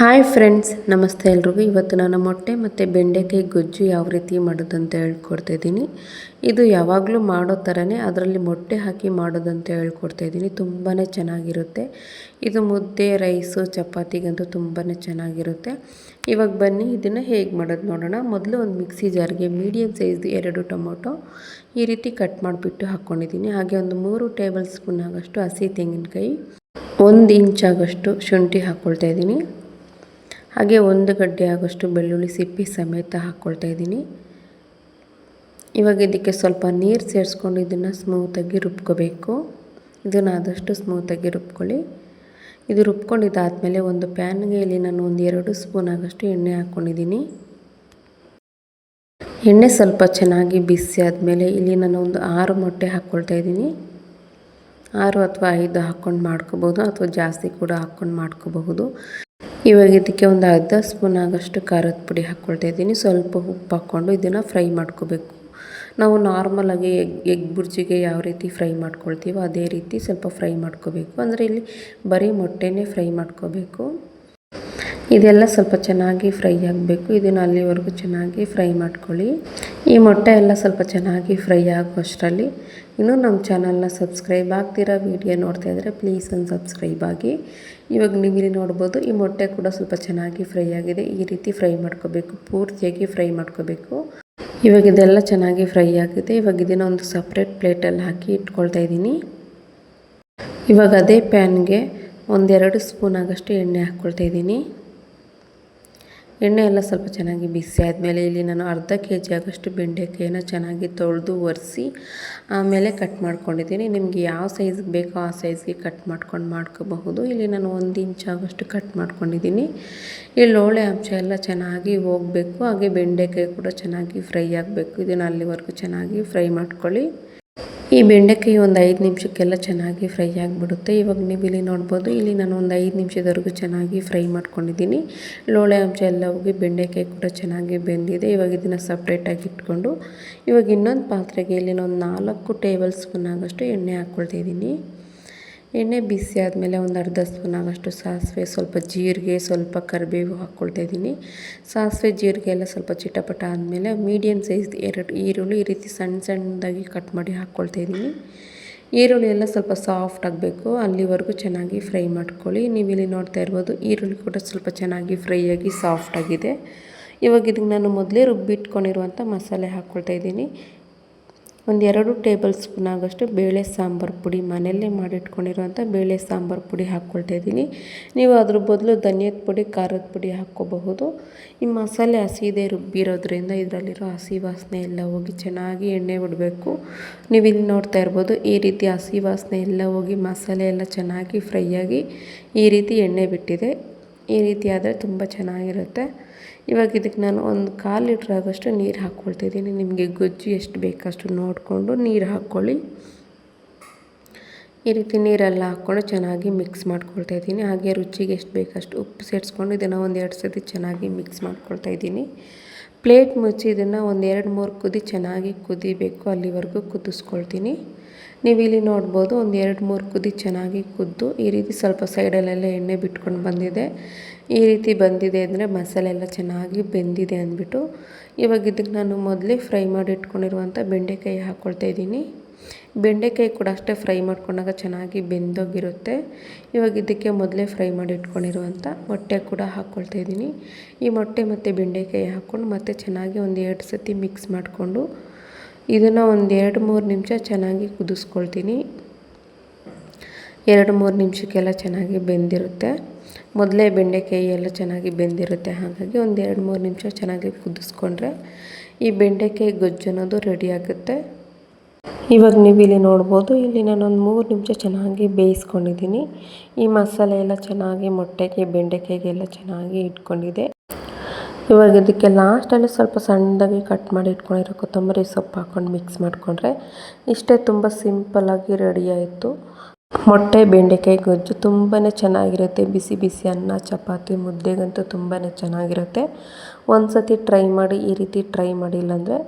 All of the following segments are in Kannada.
ಹಾಯ್ ಫ್ರೆಂಡ್ಸ್, ನಮಸ್ತೆ ಎಲ್ರಿಗೂ. ಇವತ್ತು ನಾನು ಮೊಟ್ಟೆ ಮತ್ತು ಬೆಂಡೆಕಾಯಿ ಗೊಜ್ಜು ಯಾವ ರೀತಿ ಮಾಡೋದಂತ ಹೇಳ್ಕೊಡ್ತಾ ಇದ್ದೀನಿ. ಇದು ಯಾವಾಗಲೂ ಮಾಡೋ ಥರನೇ ಅದರಲ್ಲಿ ಮೊಟ್ಟೆ ಹಾಕಿ ಮಾಡೋದಂತ ಹೇಳ್ಕೊಡ್ತಾ ಇದ್ದೀನಿ. ತುಂಬಾ ಚೆನ್ನಾಗಿರುತ್ತೆ. ಇದು ಮುದ್ದೆ, ರೈಸು, ಚಪಾತಿಗಂತೂ ತುಂಬಾ ಚೆನ್ನಾಗಿರುತ್ತೆ. ಇವಾಗ ಬನ್ನಿ, ಇದನ್ನು ಹೇಗೆ ಮಾಡೋದು ನೋಡೋಣ. ಮೊದಲು ಒಂದು ಮಿಕ್ಸಿ ಜಾರ್ಗೆ ಮೀಡಿಯಮ್ ಸೈಜ್ದು ಎರಡು ಟೊಮೊಟೊ ಈ ರೀತಿ ಕಟ್ ಮಾಡಿಬಿಟ್ಟು ಹಾಕ್ಕೊಂಡಿದ್ದೀನಿ ಹಾಗೆ ಒಂದು ಮೂರು ಟೇಬಲ್ ಸ್ಪೂನ್ ಆಗೋಷ್ಟು ಹಸಿ ತೆಂಗಿನಕಾಯಿ, ಒಂದು ಇಂಚಾಗಷ್ಟು ಶುಂಠಿ ಹಾಕ್ಕೊಳ್ತಾ ಇದ್ದೀನಿ. ಹಾಗೆ ಒಂದು ಗಡ್ಡೆ ಆಗೋಷ್ಟು ಬೆಳ್ಳುಳ್ಳಿ ಸಿಪ್ಪೆ ಸಮೇತ ಹಾಕ್ಕೊಳ್ತಾ ಇದ್ದೀನಿ. ಇವಾಗ ಇದಕ್ಕೆ ಸ್ವಲ್ಪ ನೀರು ಸೇರಿಸ್ಕೊಂಡು ಇದನ್ನು ಸ್ಮೂತಾಗಿ ರುಬ್ಕೋಬೇಕು. ಇದನ್ನು ಆದಷ್ಟು ಸ್ಮೂತಾಗಿ ರುಬ್ಕೊಳ್ಳಿ. ಇದು ರುಬ್ಕೊಂಡಿದ್ದಾದಮೇಲೆ ಒಂದು ಪ್ಯಾನ್ಗೆ ಇಲ್ಲಿ ನಾನು ಒಂದು ಎರಡು ಸ್ಪೂನ್ ಆಗೋಷ್ಟು ಎಣ್ಣೆ ಹಾಕ್ಕೊಂಡಿದ್ದೀನಿ. ಎಣ್ಣೆ ಸ್ವಲ್ಪ ಚೆನ್ನಾಗಿ ಬಿಸಿ ಆದಮೇಲೆ ಇಲ್ಲಿ ನಾನು ಒಂದು ಆರು ಮೊಟ್ಟೆ ಹಾಕ್ಕೊಳ್ತಾ ಇದ್ದೀನಿ. ಆರು ಅಥವಾ ಐದು ಹಾಕ್ಕೊಂಡು ಮಾಡ್ಕೋಬೋದು ಅಥವಾ ಜಾಸ್ತಿ ಕೂಡ ಹಾಕ್ಕೊಂಡು ಮಾಡ್ಕೋಬಹುದು. ಇವಾಗ ಇದಕ್ಕೆ ಒಂದು ಅರ್ಧ ಸ್ಪೂನ್ ಆಗೋಷ್ಟು ಖಾರದ ಪುಡಿ ಹಾಕ್ಕೊಳ್ತಾ ಇದ್ದೀನಿ. ಸ್ವಲ್ಪ ಉಪ್ಪು ಹಾಕ್ಕೊಂಡು ಇದನ್ನು ಫ್ರೈ ಮಾಡ್ಕೋಬೇಕು. ನಾವು ನಾರ್ಮಲಾಗಿ ಎಗ್ ಎಗ್ ಬುರ್ಜಿಗೆ ಯಾವ ರೀತಿ ಫ್ರೈ ಮಾಡ್ಕೊಳ್ತೀವೋ ಅದೇ ರೀತಿ ಸ್ವಲ್ಪ ಫ್ರೈ ಮಾಡ್ಕೋಬೇಕು. ಅಂದರೆ ಇಲ್ಲಿ ಬರೀ ಮೊಟ್ಟೆನೇ ಫ್ರೈ ಮಾಡ್ಕೋಬೇಕು. ಇದೆಲ್ಲ ಸ್ವಲ್ಪ ಚೆನ್ನಾಗಿ ಫ್ರೈ ಆಗಬೇಕು. ಇದನ್ನು ಅಲ್ಲಿವರೆಗೂ ಚೆನ್ನಾಗಿ ಫ್ರೈ ಮಾಡ್ಕೊಳ್ಳಿ. ಈ ಮೊಟ್ಟೆ ಎಲ್ಲ ಸ್ವಲ್ಪ ಚೆನ್ನಾಗಿ ಫ್ರೈ ಆಗುವಷ್ಟರಲ್ಲಿ ಇನ್ನೂ ನಮ್ಮ ಚಾನಲ್ನ ಸಬ್ಸ್ಕ್ರೈಬ್ ಆಗ್ತಿರೋ ವೀಡಿಯೋ ನೋಡ್ತಾ ಇದ್ದರೆ ಪ್ಲೀಸ್ ಒಂದು ಸಬ್ಸ್ಕ್ರೈಬ್ ಆಗಿ. ಇವಾಗ ನೀವು ಇಲ್ಲಿ ನೋಡ್ಬೋದು ಈ ಮೊಟ್ಟೆ ಕೂಡ ಸ್ವಲ್ಪ ಚೆನ್ನಾಗಿ ಫ್ರೈ ಆಗಿದೆ. ಈ ರೀತಿ ಫ್ರೈ ಮಾಡ್ಕೋಬೇಕು. ಪೂರ್ತಿಯಾಗಿ ಫ್ರೈ ಮಾಡ್ಕೋಬೇಕು. ಇವಾಗ ಇದೆಲ್ಲ ಚೆನ್ನಾಗಿ ಫ್ರೈ ಆಗಿದೆ. ಇವಾಗ ಇದನ್ನು ಒಂದು ಸಪ್ರೇಟ್ ಪ್ಲೇಟಲ್ಲಿ ಹಾಕಿ ಇಟ್ಕೊಳ್ತಾ ಇದ್ದೀನಿ. ಇವಾಗ ಅದೇ ಪ್ಯಾನ್ಗೆ ಒಂದೆರಡು ಸ್ಪೂನ್ ಆಗೋಷ್ಟು ಎಣ್ಣೆ ಹಾಕ್ಕೊಳ್ತಾ ಇದ್ದೀನಿ. ಎಣ್ಣೆ ಎಲ್ಲ ಸ್ವಲ್ಪ ಚೆನ್ನಾಗಿ ಬಿಸಿ ಆದಮೇಲೆ ಇಲ್ಲಿ ನಾನು ಅರ್ಧ ಕೆ ಜಿ ಆಗೋಷ್ಟು ಬೆಂಡೆಕಾಯಿನ ಚೆನ್ನಾಗಿ ತೊಳೆದು ಒರೆಸಿ ಆಮೇಲೆ ಕಟ್ ಮಾಡ್ಕೊಂಡಿದ್ದೀನಿ. ನಿಮಗೆ ಯಾವ ಸೈಜ್ಗೆ ಬೇಕೋ ಆ ಸೈಜ್ಗೆ ಕಟ್ ಮಾಡ್ಕೊಂಡು ಮಾಡ್ಕೋಬಹುದು. ಇಲ್ಲಿ ನಾನು ಒಂದು ಇಂಚ್ ಆಗೋಷ್ಟು ಕಟ್ ಮಾಡ್ಕೊಂಡಿದ್ದೀನಿ. ಲೋಳೆ ಅಂಶ ಎಲ್ಲ ಚೆನ್ನಾಗಿ ಹೋಗಬೇಕು. ಹಾಗೆ ಬೆಂಡೆಕಾಯಿ ಕೂಡ ಚೆನ್ನಾಗಿ ಫ್ರೈ ಆಗಬೇಕು. ಇದನ್ನು ಅಲ್ಲಿವರೆಗೂ ಚೆನ್ನಾಗಿ ಫ್ರೈ ಮಾಡ್ಕೊಳ್ಳಿ. ಈ ಬೆಂಡೆಕಾಯಿ ಒಂದು ಐದು ನಿಮಿಷಕ್ಕೆಲ್ಲ ಚೆನ್ನಾಗಿ ಫ್ರೈ ಆಗಿಬಿಡುತ್ತೆ. ಇವಾಗ ನೀವು ಇಲ್ಲಿ ನೋಡ್ಬೋದು, ಇಲ್ಲಿ ನಾನು ಒಂದು ಐದು ನಿಮಿಷದವರೆಗೂ ಚೆನ್ನಾಗಿ ಫ್ರೈ ಮಾಡ್ಕೊಂಡಿದ್ದೀನಿ. ಲೋಳೆ ಅಂಶ ಎಲ್ಲ ಹೋಗಿ ಬೆಂಡೆಕಾಯಿ ಕೂಡ ಚೆನ್ನಾಗಿ ಬೆಂದಿದೆ. ಇವಾಗ ಇದನ್ನು ಸಪ್ರೇಟಾಗಿ ಇಟ್ಕೊಂಡು, ಇವಾಗ ಇನ್ನೊಂದು ಪಾತ್ರೆಗೆ ಇಲ್ಲಿ ಒಂದು ನಾಲ್ಕು ಟೇಬಲ್ ಸ್ಪೂನ್ ಎಣ್ಣೆ ಹಾಕ್ಕೊಳ್ತಾ ಇದ್ದೀನಿ. ಎಣ್ಣೆ ಬಿಸಿ ಆದಮೇಲೆ ಒಂದು ಅರ್ಧ ಸ್ಪೂನ್ ಆಗೋಷ್ಟು ಸಾಸಿವೆ, ಸ್ವಲ್ಪ ಜೀರಿಗೆ, ಸ್ವಲ್ಪ ಕರಿಬೇವು ಹಾಕ್ಕೊಳ್ತಾ ಇದ್ದೀನಿ. ಸಾಸಿವೆ, ಜೀರಿಗೆ ಎಲ್ಲ ಸ್ವಲ್ಪ ಚಿಟಪಟ ಆದಮೇಲೆ ಮೀಡಿಯಮ್ ಸೈಜ್ ಎರಡು ಈರುಳ್ಳಿ ಈ ರೀತಿ ಸಣ್ಣ ಸಣ್ಣದಾಗಿ ಕಟ್ ಮಾಡಿ ಹಾಕ್ಕೊಳ್ತಾ ಇದ್ದೀನಿ. ಈರುಳ್ಳಿ ಎಲ್ಲ ಸ್ವಲ್ಪ ಸಾಫ್ಟ್ ಆಗಬೇಕು, ಅಲ್ಲಿವರೆಗೂ ಚೆನ್ನಾಗಿ ಫ್ರೈ ಮಾಡ್ಕೊಳ್ಳಿ. ನೀವು ಇಲ್ಲಿ ನೋಡ್ತಾ ಇರ್ಬೋದು, ಈರುಳ್ಳಿ ಕೂಡ ಸ್ವಲ್ಪ ಚೆನ್ನಾಗಿ ಫ್ರೈ ಆಗಿ ಸಾಫ್ಟ್ ಆಗಿದೆ. ಇವಾಗ ಇದಕ್ಕೆ ನಾನು ಮೊದಲೇ ರುಬ್ಬಿಟ್ಕೊಂಡಿರುವಂಥ ಮಸಾಲೆ ಹಾಕ್ಕೊಳ್ತಾ ಇದ್ದೀನಿ. ಒಂದು ಎರಡು ಟೇಬಲ್ ಸ್ಪೂನ್ ಆಗೋಷ್ಟು ಬೇಳೆ ಸಾಂಬಾರು ಪುಡಿ ಮನೆಯಲ್ಲೇ ಮಾಡಿಟ್ಕೊಂಡಿರುವಂಥ ಬೇಳೆ ಸಾಂಬಾರು ಪುಡಿ ಹಾಕ್ಕೊಳ್ತಾ ಇದ್ದೀನಿ. ನೀವು ಅದ್ರ ಬದಲು ಧನಿಯದ ಪುಡಿ, ಖಾರದ ಪುಡಿ ಹಾಕ್ಕೋಬಹುದು. ಈ ಮಸಾಲೆ ಹಸಿದೆ ರುಬ್ಬಿರೋದ್ರಿಂದ ಇದರಲ್ಲಿರೋ ಹಸಿ ವಾಸನೆ ಎಲ್ಲ ಹೋಗಿ ಚೆನ್ನಾಗಿ ಎಣ್ಣೆ ಬಿಡಬೇಕು. ನೀವು ಇಲ್ಲಿ ನೋಡ್ತಾ ಇರ್ಬೋದು, ಈ ರೀತಿ ಹಸಿ ವಾಸನೆ ಎಲ್ಲ ಹೋಗಿ ಮಸಾಲೆ ಎಲ್ಲ ಚೆನ್ನಾಗಿ ಫ್ರೈ ಆಗಿ ಈ ರೀತಿ ಎಣ್ಣೆ ಬಿಟ್ಟಿದೆ. ಈ ರೀತಿ ಆದರೆ ತುಂಬ ಚೆನ್ನಾಗಿರುತ್ತೆ. ಇವಾಗ ಇದಕ್ಕೆ ನಾನು ಒಂದು ಕಾಲು ಲೀಟ್ರ್ ಆಗೋಷ್ಟು ನೀರು ಹಾಕ್ಕೊಳ್ತಿದ್ದೀನಿ. ನಿಮಗೆ ಗೊಜ್ಜು ಎಷ್ಟು ಬೇಕಷ್ಟು ನೋಡಿಕೊಂಡು ನೀರು ಹಾಕ್ಕೊಳ್ಳಿ. ಈ ರೀತಿ ನೀರೆಲ್ಲ ಹಾಕ್ಕೊಂಡು ಚೆನ್ನಾಗಿ ಮಿಕ್ಸ್ ಮಾಡ್ಕೊಳ್ತಾ ಇದ್ದೀನಿ. ಹಾಗೆ ರುಚಿಗೆ ಎಷ್ಟು ಬೇಕಷ್ಟು ಉಪ್ಪು ಸೇರಿಸ್ಕೊಂಡು ಇದನ್ನು ಒಂದು ಎರಡು ಸತಿ ಚೆನ್ನಾಗಿ ಮಿಕ್ಸ್ ಮಾಡ್ಕೊಳ್ತಾ ಇದ್ದೀನಿ. ಪ್ಲೇಟ್ ಮುಚ್ಚಿ ಇದನ್ನು ಒಂದು ಎರಡು ಮೂರು ಕುದಿ ಚೆನ್ನಾಗಿ ಕುದಿಬೇಕು. ಅಲ್ಲಿವರೆಗೂ ಕುದಿಸ್ಕೊಳ್ತೀನಿ. ನೀವು ಇಲ್ಲಿ ನೋಡ್ಬೋದು ಒಂದು ಎರಡು ಮೂರು ಕುದಿ ಚೆನ್ನಾಗಿ ಕುದ್ದು ಈ ರೀತಿ ಸ್ವಲ್ಪ ಸೈಡಲ್ಲೆಲ್ಲ ಎಣ್ಣೆ ಬಿಟ್ಕೊಂಡು ಬಂದಿದೆ. ಈ ರೀತಿ ಬಂದಿದೆ ಅಂದರೆ ಮಸಾಲೆ ಎಲ್ಲ ಚೆನ್ನಾಗಿ ಬೆಂದಿದೆ ಅಂದ್ಬಿಟ್ಟು ಇವಾಗ ಇದಕ್ಕೆ ನಾನು ಮೊದಲೇ ಫ್ರೈ ಮಾಡಿ ಇಟ್ಕೊಂಡಿರುವಂಥ ಬೆಂಡೆಕಾಯಿ ಹಾಕ್ಕೊಳ್ತಾ ಇದ್ದೀನಿ. ಬೆಂಡೆಕಾಯಿ ಕೂಡ ಅಷ್ಟೇ ಫ್ರೈ ಮಾಡ್ಕೊಂಡಾಗ ಚೆನ್ನಾಗಿ ಬೆಂದೋಗಿರುತ್ತೆ. ಇವಾಗ ಇದಕ್ಕೆ ಮೊದಲೇ ಫ್ರೈ ಮಾಡಿ ಇಟ್ಕೊಂಡಿರುವಂಥ ಮೊಟ್ಟೆ ಕೂಡ ಹಾಕ್ಕೊಳ್ತಾ ಇದ್ದೀನಿ. ಈ ಮೊಟ್ಟೆ ಮತ್ತು ಬೆಂಡೆಕಾಯಿ ಹಾಕ್ಕೊಂಡು ಮತ್ತೆ ಚೆನ್ನಾಗಿ ಒಂದು ಎರಡು ಸತಿ ಮಿಕ್ಸ್ ಮಾಡಿಕೊಂಡು ಇದನ್ನು ಒಂದು ಎರಡು ಮೂರು ನಿಮಿಷ ಚೆನ್ನಾಗಿ ಕುದಿಸ್ಕೊಳ್ತೀನಿ. ಎರಡು ಮೂರು ನಿಮಿಷಕ್ಕೆಲ್ಲ ಚೆನ್ನಾಗಿ ಬೆಂದಿರುತ್ತೆ. ಮೊದಲೇ ಬೆಂಡೆಕಾಯಿ ಎಲ್ಲ ಚೆನ್ನಾಗಿ ಬೆಂದಿರುತ್ತೆ, ಹಾಗಾಗಿ ಒಂದು ಎರಡು ಮೂರು ನಿಮಿಷ ಚೆನ್ನಾಗಿ ಕುದಿಸ್ಕೊಂಡ್ರೆ ಈ ಬೆಂಡೆಕಾಯಿ ಗೊಜ್ಜು ಅನ್ನೋದು ರೆಡಿ ಆಗುತ್ತೆ. ಇವಾಗ ನೀವು ಇಲ್ಲಿ ನೋಡ್ಬೋದು, ಇಲ್ಲಿ ನಾನೊಂದು ಮೂರು ನಿಮಿಷ ಚೆನ್ನಾಗಿ ಬೇಯಿಸ್ಕೊಂಡಿದ್ದೀನಿ. ಈ ಮಸಾಲೆ ಎಲ್ಲ ಚೆನ್ನಾಗಿ ಮೊಟ್ಟೆಗೆ ಬೆಂಡೆಕಾಯಿಗೆಲ್ಲ ಚೆನ್ನಾಗಿ ಇಟ್ಕೊಂಡಿದೆ ಇವಾಗ ಇದಕ್ಕೆ ಲಾಸ್ಟಲ್ಲಿ ಸ್ವಲ್ಪ ಸಣ್ಣದಾಗಿ ಕಟ್ ಮಾಡಿ ಇಟ್ಕೊಂಡಿರೋ ಕೊತ್ತಂಬರಿ ಸೊಪ್ಪು ಹಾಕ್ಕೊಂಡು ಮಿಕ್ಸ್ ಮಾಡಿಕೊಂಡ್ರೆ ಇಷ್ಟೇ ತುಂಬ ಸಿಂಪಲ್ಲಾಗಿ ರೆಡಿ ಆಯಿತು. ಮೊಟ್ಟೆ, ಬೆಂಡೆಕಾಯಿ, ಗೊಜ್ಜು ತುಂಬಾ ಚೆನ್ನಾಗಿರುತ್ತೆ. ಬಿಸಿ ಬಿಸಿ ಅನ್ನ, ಚಪಾತಿ, ಮುದ್ದೆಗಂತೂ ತುಂಬಾ ಚೆನ್ನಾಗಿರುತ್ತೆ. ಒಂದು ಸತಿ ಟ್ರೈ ಮಾಡಿ, ಈ ರೀತಿ ಟ್ರೈ ಮಾಡಿಲ್ಲ ಅಂದರೆ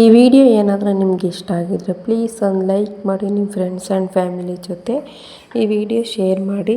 ಈ ವಿಡಿಯೋ ಏನಾದರೂ ನಿಮ್ಗೆ ಇಷ್ಟ ಆಗಿದ್ರೆ ಪ್ಲೀಸ್ ಒಂದು ಲೈಕ್ ಮಾಡಿ ನಿಮ್ಮ ಫ್ರೆಂಡ್ಸ್ ಆ್ಯಂಡ್ ಫ್ಯಾಮಿಲಿ ಜೊತೆ ಈ ವಿಡಿಯೋ ಶೇರ್ ಮಾಡಿ.